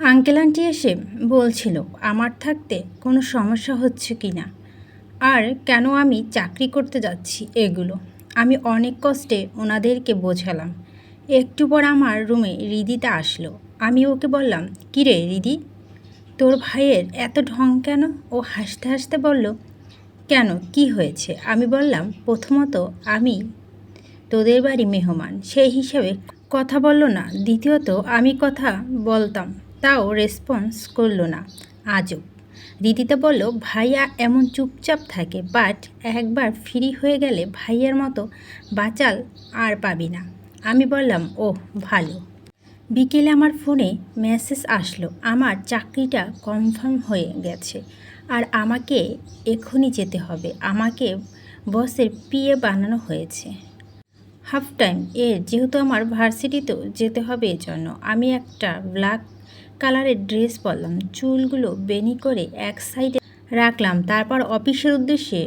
Uncle aunty এসে বলছিল, আমার থাকতে কোনো সমস্যা হচ্ছে কি না? আর কেন আমি চাকরি করতে যাচ্ছি এগুলো? আমি অনেক কষ্টে ওনাদেরকে বোঝালাম। একটু পর আমার রুমে রিদিতা আসলো। আমি ওকে বললাম, কিরে রিদি, তোর ভাইয়ের এত ঢং কেন? ও হাসতে হাসতে বলল, কেন? কি হয়েছে? আমি বললাম, প্রথমত আমি তোদের বাড়ি মেহমান। সেই হিসাবে কথা বলল না। দ্বিতীয়ত আমি কথা বলতাম তাও রেসপন্স করল না। আজব। দিদিতে বলল, ভাইয়া এমন চুপচাপ থাকে বাট একবার ফ্রি হয়ে গেলে ভাইয়ার মতো বাচাল আর পাবি না। আমি বললাম, ওহ, ভালো। বিকেলে আমার ফোনে মেসেজ আসলো, আমার চাকরিটা কনফার্ম হয়ে গেছে, আর আমাকে এখনই যেতে হবে। আমাকে বসের পিএ বানানো হয়েছে। হাফ টাইম এর যেহেতু আমার ভার্সিটিতেও যেতে হবে এজন্য, আমি একটা ব্ল্যাক কালারের ড্রেস পরলাম। চুলগুলো বেনি করে এক সাইডে রাখলাম। তারপর অফিসের উদ্দেশ্যে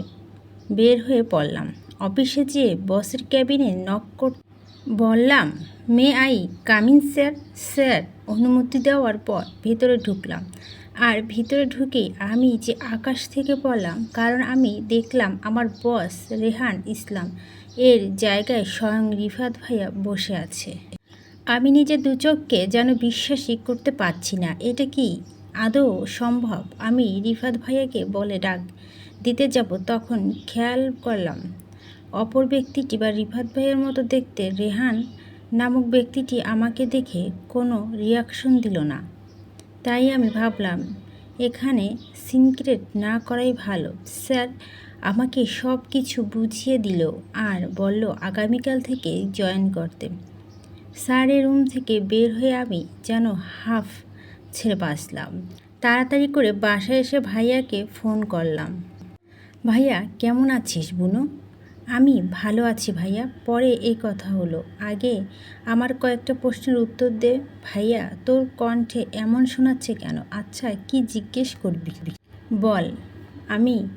বের হয়ে পড়লাম। অফিসে যেয়ে বসের ক্যাবিনে নক কর বললাম, may I come in sir? Sir, অনুমতি দেওয়ার পর ভেতরে ঢুকলাম। আর ভিতরে ঢুকেই আমি যে আকাশ থেকে পড়লাম, কারণ আমি দেখলাম আমার বস রেহান ইসলাম এর জায়গায় স্বয়ং রিফাত ভাইয়া বসে আছে। আমি নিজের দু চোখকে যেন বিশ্বাসই করতে পারছি না। এটা কি আদৌ সম্ভব? আমি রিফাত ভাইয়াকে বলে ডাক দিতে যাব, তখন খেয়াল করলাম। অপর ব্যক্তিটি বা রিফাত ভাইয়ের মতো দেখতে রেহান নামক ব্যক্তিটি আমাকে দেখে কোনো রিয়াকশন দিল না। তাই আমি ভাবলাম, এখানে সিনক্রেট না করাই ভালো। স্যার আমাকে সব কিছু বুঝিয়ে দিল আর বলল, আগামীকাল থেকে জয়েন করতে। স্যারের রুম থেকে বের হয়ে আমি যেন হাফ ছেড়ে বাঁচলাম। তাড়াতাড়ি করে বাসায় এসে ভাইয়াকে ফোন করলাম। ভাইয়া, কেমন আছিস বুনো? আমি ভালো আছি ভাইয়া। পরে এই কথা হলো। আগে আমার কয়েকটা প্রশ্নের উত্তর দে। ভাইয়া, তোর কণ্ঠে এমন শোনাচ্ছে কেন? আচ্ছা কি জিজ্ঞেস করবি? বল। আমি,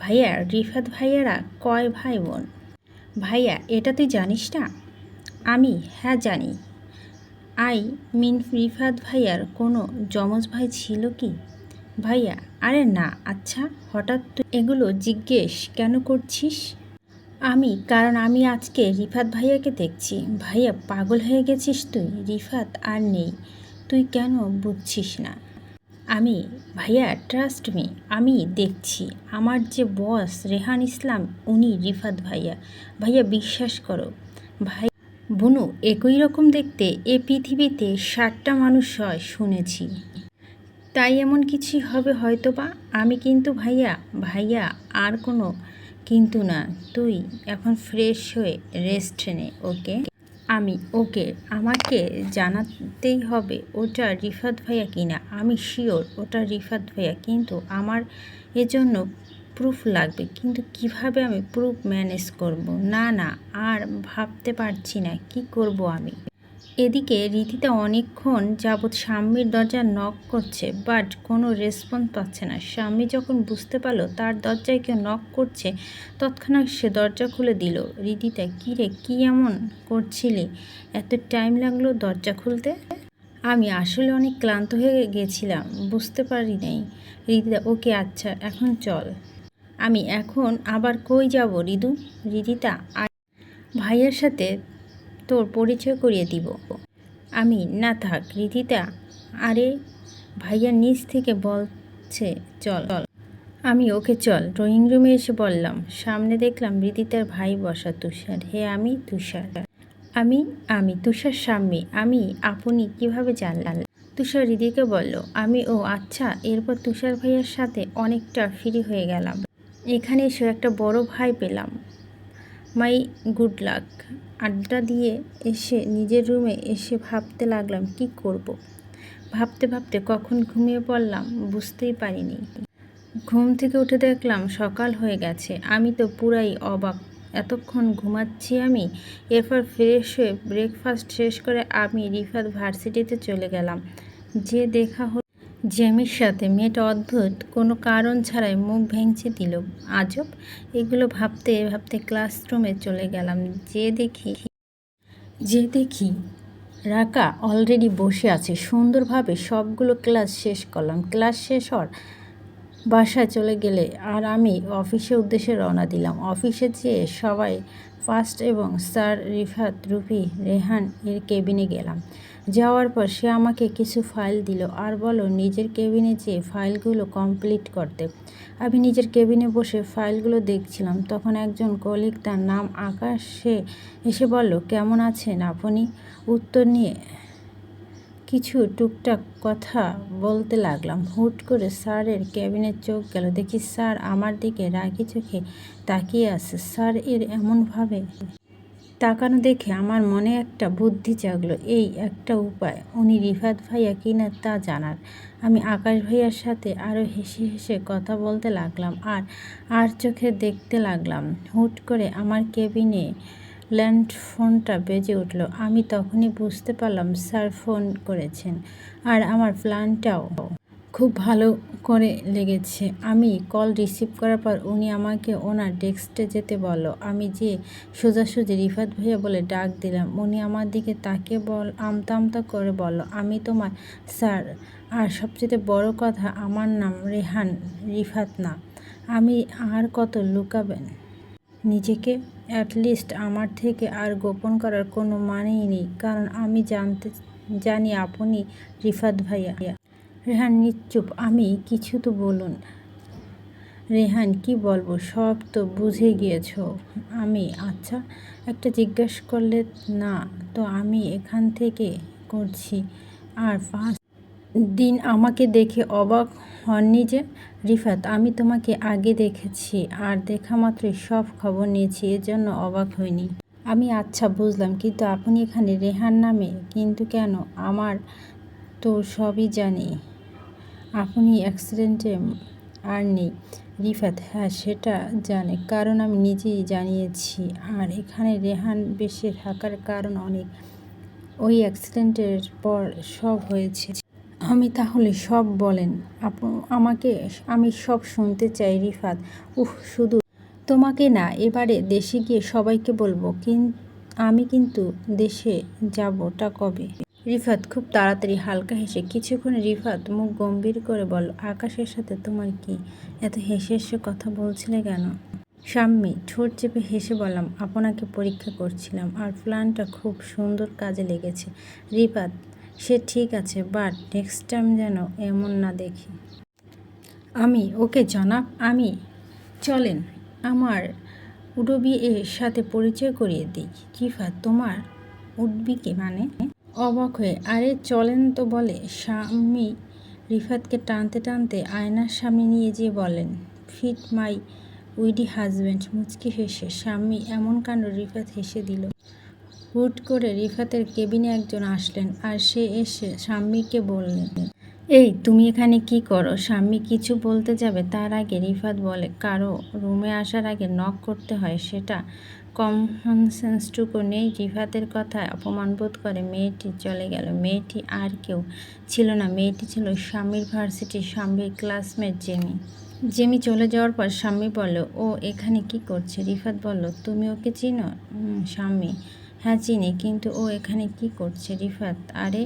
ভাইয়া, রিফাত ভাইয়ারা কয় ভাই বোন? ভাইয়া, এটা তুই জানিস না? আমি হ্যাঁ জানি। আই মিন রিফাত ভাইয়ার কোনো যমজ ভাই ছিল কি? ভাইয়া, আরে না আচ্ছা হঠাৎ তুই এগুলো জিজ্ঞেস কেন করছিস? আমি, কারণ আমি আজকে রিফাত ভাইয়াকে দেখছি। ভাইয়া, পাগল হয়ে গেছিস তুই? রিফাত আর নেই। তুই কেন বুঝছিস না? আমি, ভাইয়া ট্রাস্ট মি আমি দেখছি। আমার যে বস রেহান ইসলাম, উনি রিফাত ভাইয়া। ভাইয়া, বিশ্বাস করো। ভাই বুনু, একই রকম দেখতে এ পৃথিবীতে ষাটটা মানুষ হয় শুনেছি। তাই এমন কিছুই হবে হয়তো বা আমি কিন্তু ভাইয়া ভাইয়া, আর কোনো কিন্তু না। তুই এখন ফ্রেশ হয়ে রেস্ট নে, ওকে? আমি, ওকে, আমাকে জানাতেই হবে ওটা রিফাত ভাইয়া কিনা। আমি শিওর ওটা রিফাত ভাইয়া, কিন্তু আমার এজন্য প্রুফ লাগবে, কিন্তু কীভাবে আমি প্রুফ ম্যানেজ করব? না না, আর ভাবতে পারছি না, কি করব আমি? এদিকে রীতিতে অনেকক্ষণ যাবৎ স্বামীর দরজা নক করছে বাট কোনো রেসপন্স পাচ্ছে না। স্বামী যখন বুঝতে পারল তার দরজায় কেউ নক করছে, তৎক্ষণাৎ সে দরজা খুলে দিল। রীতিতা, কী রে, কী এমন করছিলি? এত টাইম লাগল দরজা খুলতে? আমি আসলে অনেক ক্লান্ত হয়ে গেছিলাম, বুঝতে পারি নাই রিদিতা ওকে আচ্ছা এখন চল। আমি এখন আবার কই যাব, রিদু? রিদিতা ভাইয়ের সাথে তোর পরিচয় করিয়ে দিব। আমি, না থাক, রিদিতা, আরে ভাইয়া নিচ থেকে বলছে, চল। চল আমি ওকে, চল, ড্রয়িং রুমে এসে বললাম। সামনে দেখলাম রিদিতার ভাই বসা, তুষার। হে, আমি তুষার। আমি আমি তুষার স্বামী। আমি, আপনি কীভাবে জানলাম তুষার রিদিকে বলল, আমি, ও আচ্ছা এরপর তুষার ভাইয়ের সাথে অনেকটা ফ্রি হয়ে গেলাম। এখানে এসে একটা বড় ভাই পেলাম। My, good luck. আড্ডা দিয়ে এসে নিজের রুমে এসে ভাবতে লাগলাম, কি করব। ভাবতে ভাবতে কখন ঘুমিয়ে পড়লাম বুঝতেই পারিনি। ঘুম থেকে উঠে দেখলাম সকাল হয়ে গেছে। আমি তো পুরাই অবাক। এতক্ষণ ঘুমাচ্ছি আমি, এরপর ফ্রেশ হয়ে ব্রেকফাস্ট শেষ করে আমি রিফাত ভার্সিটিতে চলে গেলাম। যে দেখা জেমির সাথে মেয়েটা অদ্ভুত, কোনো কারণ ছাড়াই মুখ ভেঙচে দিল। আজব, এগুলো ভাবতে ভাবতে ক্লাসরুমে চলে গেলাম। যে দেখি যে দেখি, রাকা অলরেডি বসে আছে। সুন্দরভাবে সবগুলো ক্লাস শেষ করলাম। ক্লাস শেষ হওয়ার বাসায় চলে গেলে আর আমি অফিসের উদ্দেশ্যে রওনা দিলাম। অফিসে যেয়ে সবাই ফার্স্ট এবং স্যার রিফাত, রুফি, রেহান এর কেবিনে গেলাম। যাওয়ার পর সে আমাকে কিছু ফাইল দিল আর বলো নিজের কেবিনে যেয়ে ফাইলগুলো কমপ্লিট করতে। আমি নিজের কেবিনে বসে ফাইলগুলো দেখছিলাম। তখন একজন কলিগ তার নাম আকাশ সে এসে বলল, কেমন আছেন আপনি? উত্তর নিয়ে কিছু টুকটাক কথা বলতে লাগলাম। হুট করে স্যারের ক্যাবিনের চোখ গেল। দেখি স্যার আমার দিকে রাগি চোখে তাকিয়ে আছে। স্যার এর এমনভাবে তাকানো দেখে আমার মনে একটা বুদ্ধি জাগলো। এই একটা উপায়। উনি রিফাত ভাইয়া কিনা তা জানার। আমি আকাশ ভাইয়ার সাথে আরও হেসে হেসে কথা বলতে লাগলাম আর আর চোখে দেখতে লাগলাম। হুট করে আমার কেবিনে ল্যান্ড ফোনটা বেজে উঠল। আমি তখনই বুঝতে পারলাম স্যার ফোন করেছেন। আর আমার প্ল্যানটাও খুব ভালো করে লেগেছে। আমি কল রিসিভ করার পর উনি আমাকে ওনার ডেস্কে যেতে বলল, আমি যে সোজাসুজি রিফাত ভাইয়া বলে ডাক দিলাম, উনি আমার দিকে তাকে বল, আমতা আমতা করে বলল, আমি তোমার স্যার, আর সবচেয়ে বড় কথা আমার নাম রেহান, রিফাত না। আমি আর কত লুকাবেন? নিজেকে অ্যাটলিস্ট আমার থেকে আর গোপন করার কোনো মানেই নেই, কারণ আমি জানতে, জানি আপনি রিফাত ভাইয়া। রেহান নিশ্চুপ আমি কিছু তো বলুন। রেহান, কি বলব? সব তো বুঝে গিয়েছ। আমি আচ্ছা একটা জিজ্ঞেস করলে না, তো আমি এখান থেকে করছি। আর পাঁচ দিন আমাকে দেখে অবাক হননি যে রিফাত, আমি তোমাকে আগে দেখেছি আর দেখা মাত্রই সব খবর নিয়েছি এজন্য অবাক হইনি। আমি আচ্ছা বুঝলাম, কিন্তু আপনি এখানে রেহান নামে, কিন্তু কেন? আমার তো সবই জানি। আপনি অ্যাক্সিডেন্টে আর নেই। রিফাত হ্যাঁ সেটা জানে। কারণ আমি নিজেই জানিয়েছি। আর এখানে রেহান বেশি থাকার কারণ অনেক। ওই অ্যাক্সিডেন্টের পর সব হয়েছে। আমি তাহলে সব বলেন। আপ, আমাকে আমি সব শুনতে চাই রিফাত। উহ শুধু তোমাকে না, এবারে দেশে গিয়ে সবাইকে বলব। কিন, আমি কিন্তু দেশে যাবটা কবে? রিফাত, খুব তাড়াতাড়ি হালকা হেসে, কিছুক্ষণ রিফাত, মুখ গম্ভীর করে বল, আকাশের সাথে তোমার কি এত হেসে হেসে কথা বলছিলে কেন? সাম্মি ঠোঁট চেপে হেসে বললাম, আপনাকে পরীক্ষা করছিলাম আর প্ল্যানটা খুব সুন্দর কাজে লেগেছে। রিফাত, সে ঠিক আছে, বাট নেক্সট টাইম যেন এমন না দেখি। আমি, ওকে জনাব, আমি, চলেন, আমার উডবি এর সাথে পরিচয় করিয়ে দিই। রিফাত, তোমার উডবিকে মানে? অবাক হয়ে, আরে চলেন তো, বলে। স্বামী রিফাতকে টানতে টানতে আয়নার সামনে নিয়ে যেয়ে বলেন ফিট মাই উইডি হাজব্যান্ড মুচকি হেসে স্বামী এমন কাণ্ড রিফাত হেসে দিল। হুট করে রিফাতের কেবিনে একজন আসলেন আর সে এসে স্বামীকে বললেন, এই, তুমি এখানে কি করো? স্বামী, কিছু বলতে যাবে? তার আগে রিফাত বলে, কারও রুমে আসার আগে নক করতে হয়, সেটা কমন সেন্সটুকু নেই। রিফাতের কথায় অপমানবোধ করে মেয়েটি চলে গেল। মেয়েটি আর কেউ ছিল না। মেয়েটি ছিল স্বামীর ভার্সিটির স্বামীর ক্লাসমেট জেমি। জেমি চলে যাওয়ার পর স্বামী বলল ও এখানে কি করছে? রিফাত বলল, তুমি ওকে চিনো? স্বামী। হ্যাঁ চিনি। কিন্তু ও এখানে কি করছে রিফাত? আরে,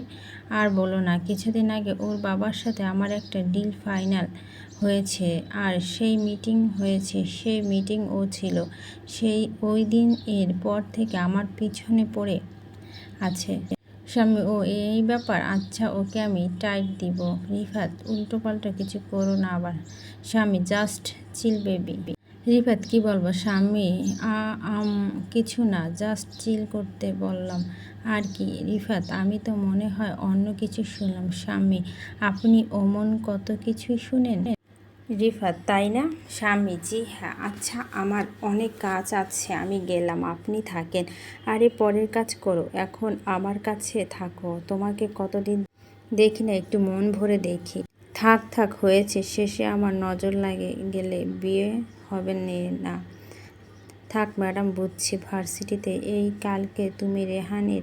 আর বলো না, কিছুদিন আগে ওর বাবার সাথে আমার একটা ডিল ফাইনাল হয়েছে, আর সেই মিটিং হয়েছে, সেই মিটিং ও ছিল। সেই ওই দিন এর পর থেকে আমার পিছনে পড়ে আছে। স্বামী, ও, এই ব্যাপার? আচ্ছা ওকে আমি টাইট দিব। রিফাত উল্টো পাল্টো কিছু করো না আবার। স্বামী, জাস্ট চিল, বেবি। রিফাত কি বলব? স্বামী আম, কিছু না জাস্ট চিল করতে বললাম। আর কি, রিফাত, আমি তো মনে হয় অন্য কিছু শুনলাম। স্বামী, আপনি ওমন কত কিছুই শুনেন? রিফাত, তাই না? স্বামী, জি হ্যাঁ আচ্ছা আমার অনেক কাজ আছে, আমি গেলাম, আপনি থাকেন। আরে, পরের কাজ করো, এখন আমার কাছে থাকো, তোমাকে কতদিন দেখি না, একটু মন ভরে দেখি। থাক থাক, হয়েছে, শেষে আমার নজর লাগে গেলে, বিয়ে হবে না। থাক ম্যাডাম, বুঝছি ভার্সিটিতে। এই কালকে তুমি রেহানের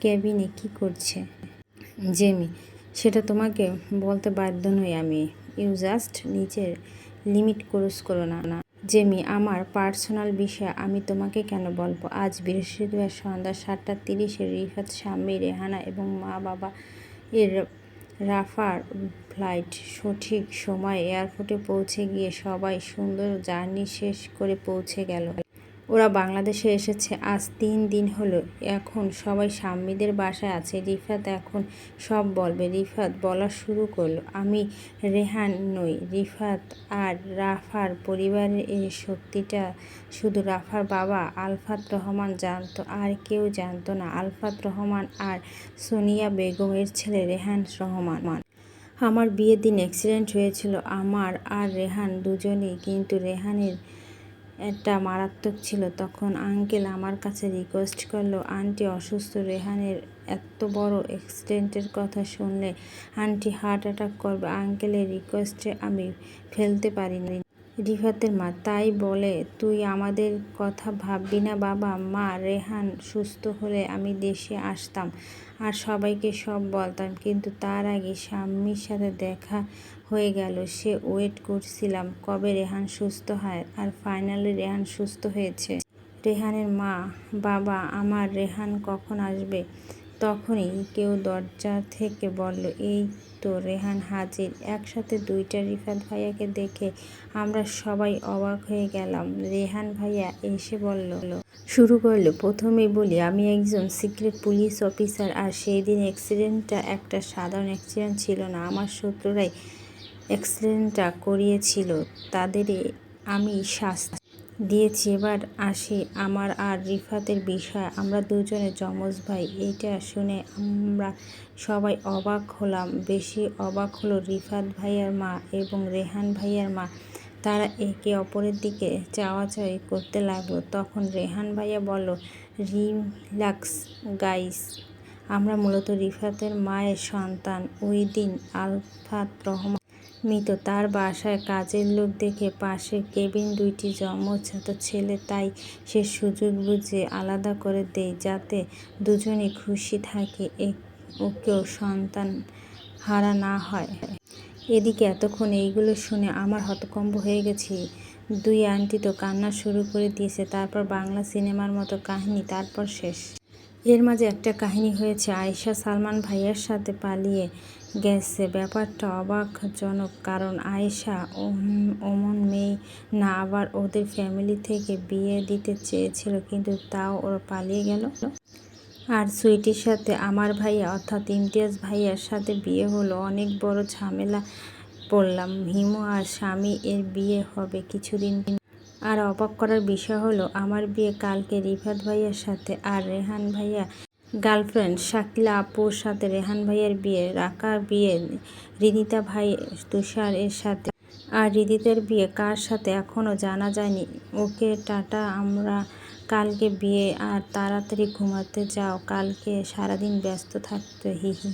কেবিনে কি করছে? জেমি, সেটা তোমাকে বলতে বাধ্য নই আমি। ইউ জাস্ট নিজের লিমিট ক্রস করো না না। জেমি, আমার পার্সোনাল বিষয় আমি তোমাকে কেন বলব? আজ বৃহস্পতিবার সন্ধ্যা সাতটা তিরিশে রিফাত স্বামী রেহানা এবং মা বাবা এর রাফার ফ্লাইট সঠিক সময় এয়ারপোর্টে পৌঁছে গিয়ে সবাই সুন্দর জার্নি শেষ করে পৌঁছে গেল। ওরা বাংলাদেশে এসেছে, আজ তিন দিন হলো। এখন সবাই স্বামীদের বাসায় আছে। রিফাত এখন সব বলবে। রিফাত বলা শুরু করল, আমি রেহান নই। রিফাত আর রাফার পরিবারের এই শক্তিটা শুধু রাফার বাবা, আলফাত রহমান জানতো, আর কেউ জানতো না। আলফাত রহমান আর সোনিয়া বেগমের ছেলে রেহান রহমান। আমার বিয়ের দিন অ্যাক্সিডেন্ট হয়েছিল। আমার আর রেহান দুজনেই কিন্তু রেহানের একটা মারাত্মক ছিল। তখন আঙ্কেল আমার কাছে রিকোয়েস্ট করল, আন্টি অসুস্থ, রেহানের এত বড় অ্যাক্সিডেন্টের কথা শুনলে আন্টি হার্ট অ্যাটাক করবে। আঙ্কেলের রিকোয়েস্টে আমি ফেলতে পারিনি। রিফাতের মা, তাই বলে, তুই আমাদের কথা ভাববি না বাবা। মা, রেহান সুস্থ হলে আমি দেশে আসতাম আর সবাইকে সব বলতাম। কিন্তু তার আগে স্বামীর সাথে দেখা হয়ে গেল। সে ওয়েট করছিলাম, কবে রেহান সুস্থ হয় আর ফাইনালি রেহান সুস্থ হয়েছে। রেহানের মা, বাবা, আমার রেহান কখন আসবে? তখনই কেউ দরজা থেকে বলল, এই তো রেহান হাজির, একসাথে দুইটা রিফাত ভাইয়াকে দেখে আমরা সবাই অবাক হয়ে গেলাম। রেহান ভাইয়া এসে বলল, শুরু করল প্রথমেই বলি, আমি একজন সিক্রেট পুলিশ অফিসার আর সেই দিন অ্যাক্সিডেন্টটা একটা সাধারণ অ্যাক্সিডেন্ট ছিল না। আমার শত্রুরাই অ্যাক্সিডেন্টটা করিয়েছিল। তাদেরই আমি শাস্তি দিয়েছি, এবার আসি আমার আর রিফাতের বিষয়। আমরা দুজনে, যমজ ভাই, এইটা শুনে আমরা সবাই অবাক হলাম। বেশি অবাক হলো রিফাত ভাইয়ার মা এবং রেহান ভাইয়ার মা। তারা একে অপরের দিকে চাওয়াচাওয়ি করতে লাগল। তখন রেহান ভাইয়া বলল, রিল্যাক্স গাইস, আমরা মূলত রিফাতের মায়ের সন্তান। ওই দিন আলফাত রহমান মৃত। তার বাসায় কাজের লোক দেখে পাশে কেবিন দুইটি জন্মজাত ছেলে, তাই সে সুযোগ বুঝে আলাদা করে দেয় যাতে দুজনে খুশি থাকে ওকেও সন্তান হারা না হয়। এদিকে এতক্ষণ এইগুলো শুনে আমার হতকম্ব হয়ে গেছি। দুই আন্টি তো কান্না শুরু করে দিয়েছে, তারপর বাংলা সিনেমার মতো কাহিনী, তারপর শেষ। এর মাঝে একটা কাহিনী হয়েছে, আয়েশা সালমান ভাইয়ের সাথে পালিয়ে গেছে। ব্যাপারটা অবাকজনক, কারণ আয়েশা অমন মেয়ে না আবার ওদের ফ্যামিলি থেকে বিয়ে দিতে চেয়েছিল, কিন্তু তাও ওরা পালিয়ে গেল। আর সুইটির সাথে আমার ভাইয়া, অর্থাৎ ইমতিয়াজ ভাইয়ার সাথে বিয়ে হলো। অনেক বড় ঝামেলা পড়লাম। হিমু আর স্বামী এর বিয়ে হবে কিছুদিন। আর অবাক করার বিষয় হলো, আমার বিয়ে কালকে রিফাত ভাইয়ার সাথে আর রেহান ভাইয়া গার্লফ্রেন্ড শাকিলা আপুর সাথে রেহান ভাইয়ের বিয়ে রাকার বিয়ে, রিদিতা ভাই, তুষার এর সাথে। আর রিদিতের বিয়ে কার সাথে এখনও জানা যায়নি। ওকে টাটা, আমরা কালকে বিয়ে, আর তাড়াতাড়ি ঘুমাতে যাও, কালকে সারাদিন ব্যস্ত থাকতে হি হি।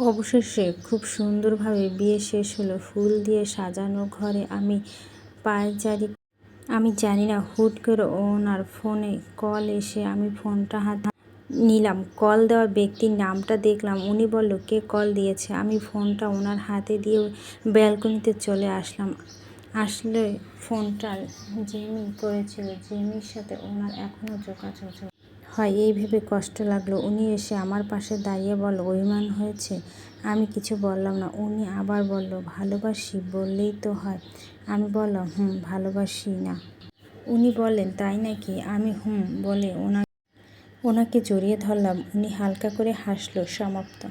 অবশেষে খুব সুন্দরভাবে বিয়ে শেষ হলো, ফুল দিয়ে সাজানো ঘরে। আমি পায়চারি আমি জানি না, হুট করে ওনার ফোনে কল এসে আমি ফোনটা হাত নিলাম। কল দেওয়ার ব্যক্তির নামটা দেখলাম। উনি বলল, কে কল দিয়েছে? আমি ফোনটা ওনার হাতে দিয়ে ব্যালকনিতে চলে আসলাম। আসলে ফোনটা জেমি করেছিল। জেমির সাথে ওনার এখনও যোগাযোগ হয়। এই ভেবে কষ্ট লাগল। উনি এসে আমার পাশে দাঁড়িয়ে বলল, অভিমান হয়েছে? আমি কিছু বললাম না। উনি আবার বলল, ভালোবাসি বললেই তো হয়। আমি বললাম, হুম, ভালোবাসি না। উনি বললেন, তাই নাকি? আমি, হুম, বলে ওনা ওনাকে জড়িয়ে ধরলাম। উনি হালকা করে হাসলো সমাপ্ত।